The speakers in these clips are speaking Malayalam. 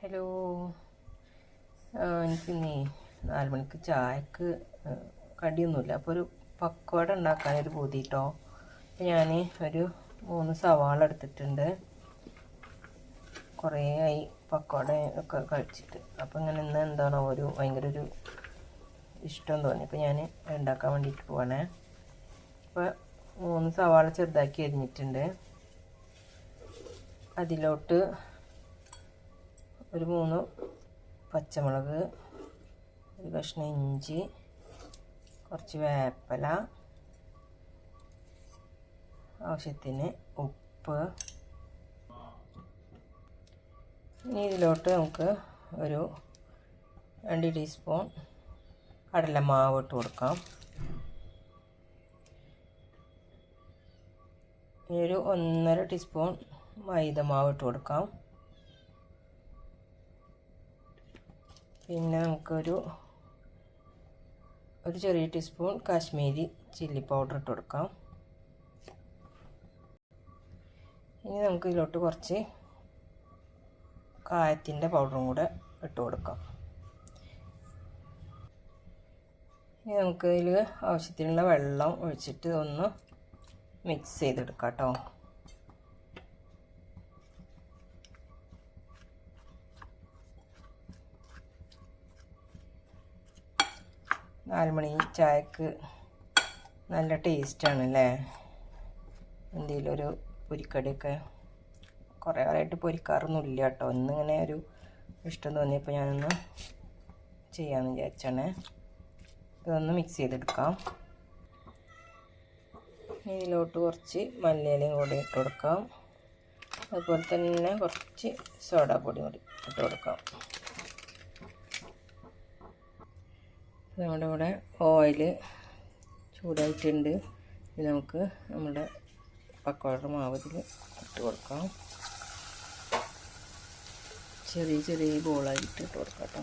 ഹലോ. എനിക്കിന്നേ നാല് മണിക്ക് ചായക്ക് കടിയൊന്നുമില്ല. അപ്പോൾ ഒരു പക്കോട ഉണ്ടാക്കാനൊരു പൂതി കേട്ടോ ഞാൻ ഒരു മൂന്ന് സവാള എടുത്തിട്ടുണ്ട്. കുറേ ആയി പക്കോട ഒക്കെ കഴിച്ചിട്ട്. അപ്പോൾ ഇങ്ങനെ ഇന്ന് എന്താണോ ഒരു ഭയങ്കര ഒരു ഇഷ്ടം തോന്നി. അപ്പോൾ ഞാൻ ഉണ്ടാക്കാൻ വേണ്ടിയിട്ട് പോവാണേ. അപ്പോൾ മൂന്ന് സവാള ചെറുതാക്കി അരിഞ്ഞിട്ടുണ്ട്. അതിലോട്ട് ഒരു മൂന്ന് പച്ചമുളക് ഒരു കഷ്ണം ഇഞ്ചി കുറച്ച് വേപ്പല ആവശ്യത്തിന് ഉപ്പ്. ഇനി ഇതിലോട്ട് നമുക്ക് ഒരു രണ്ട് ടീസ്പൂൺ കടലമാവ് ഇട്ട് കൊടുക്കാം. ഇനി ഒരു ഒന്നര ടീസ്പൂൺ മൈദ മാവ് ഇട്ട് കൊടുക്കാം. പിന്നെ നമുക്കൊരു ഒരു ചെറിയ ടീസ്പൂൺ കാശ്മീരി ചില്ലി പൗഡർ ഇട്ട് കൊടുക്കാം. ഇനി നമുക്ക് ഇതിലോട്ട് കുറച്ച് കായത്തിന്റെ പൗഡറും കൂടെ ഇട്ട് കൊടുക്കാം. ഇനി നമുക്ക് ഇതിൽ ആവശ്യത്തിനുള്ള വെള്ളം ഒഴിച്ചിട്ട് ഒന്ന് മിക്സ് ചെയ്തെടുക്കാം കേട്ടോ. നാലുമണി ചായക്ക് നല്ല ടേസ്റ്റാണ് അല്ലേ എന്തെങ്കിലും ഒരു പൊരിക്കടിയൊക്കെ കുറേ കാലമായിട്ട് പൊരിക്കാറൊന്നുമില്ല കേട്ടോ ഇന്നിങ്ങനെ ഒരു ഇഷ്ടം തോന്നിയപ്പോൾ ഞാനൊന്ന് ചെയ്യാമെന്ന് വിചാരിച്ചാണ്. ഇതൊന്ന് മിക്സ് ചെയ്തെടുക്കാം. ഇതിലോട്ട് കുറച്ച് മല്ലിയിലയും കൂടി ഇട്ട് കൊടുക്കാം. അതുപോലെ തന്നെ കുറച്ച് സോഡാ പൊടി കൂടി ഇട്ട് കൊടുക്കാം. നമ്മുടെ ഇവിടെ ഓയിൽ ചൂടായിട്ടുണ്ട്. ഇത് നമുക്ക് നമ്മുടെ പക്കോട മാവതിൽ ഇട്ട് കൊടുക്കാം. ചെറിയ ചെറിയ ബോളായിട്ട് ഇട്ട് കൊടുക്കാം കേട്ടോ.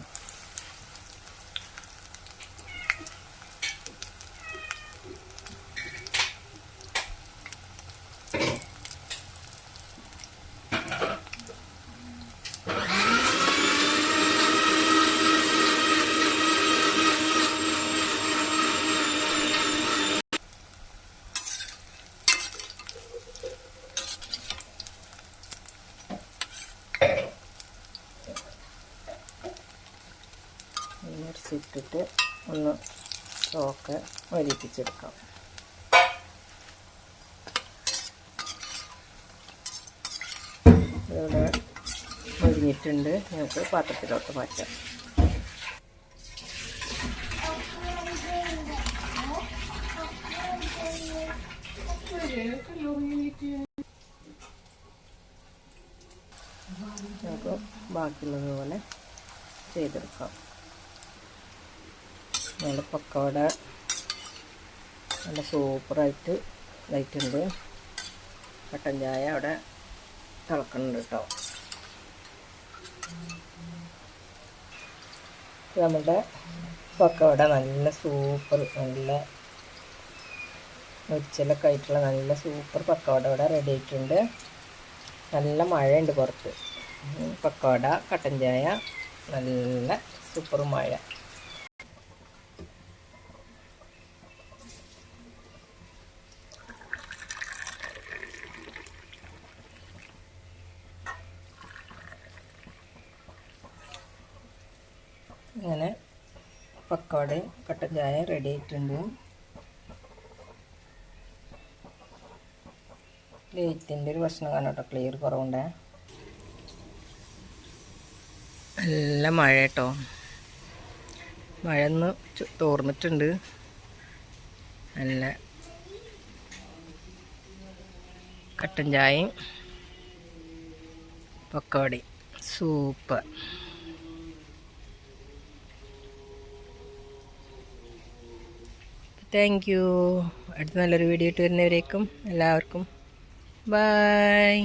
ഇട്ടിട്ട് ഒന്ന് ചോക്ക് വലിപ്പിച്ചെടുക്കാം ഇവിടെ ഒരിഞ്ഞിട്ടുണ്ട് ഞങ്ങൾക്ക് പാത്രത്തിലോട്ട് മാറ്റാം. നമുക്ക് ബാക്കിയുള്ളത് പോലെ ചെയ്തെടുക്കാം. നല്ല പക്കവട നല്ല സൂപ്പറായിട്ട് ഇതായിട്ടുണ്ട്. പട്ടൻ ചായ അവിടെ തിളക്കുന്നുണ്ട് കേട്ടോ. നമ്മുടെ പക്കവട നല്ല സൂപ്പർ നല്ല മുരിച്ചലൊക്കെ ആയിട്ടുള്ള നല്ല സൂപ്പർ പക്കവട ഇവിടെ റെഡി ആയിട്ടുണ്ട്. നല്ല മഴയുണ്ട് പുറത്ത്. പക്കവട കട്ടൻ ചായ നല്ല സൂപ്പർ മഴ. ഇങ്ങനെ പക്കോടയും കട്ടൻ ചായ റെഡി ആയിട്ടുണ്ട് ലൈറ്റിന്റെ ഒരു പ്രശ്നം കാണാം കേട്ടോ. ക്ലിയർ കുറവുണ്ട്? നല്ല മഴ കേട്ടോ. മഴന്ന് തോർന്നിട്ടുണ്ട്. നല്ല കട്ടൻ ചായയും പക്കോടയും. സൂപ്പർ താങ്ക് യു അടുത്ത നല്ലൊരു വീഡിയോ ഇട്ട് വരുന്നവരേക്കും എല്ലാവർക്കും. ബൈ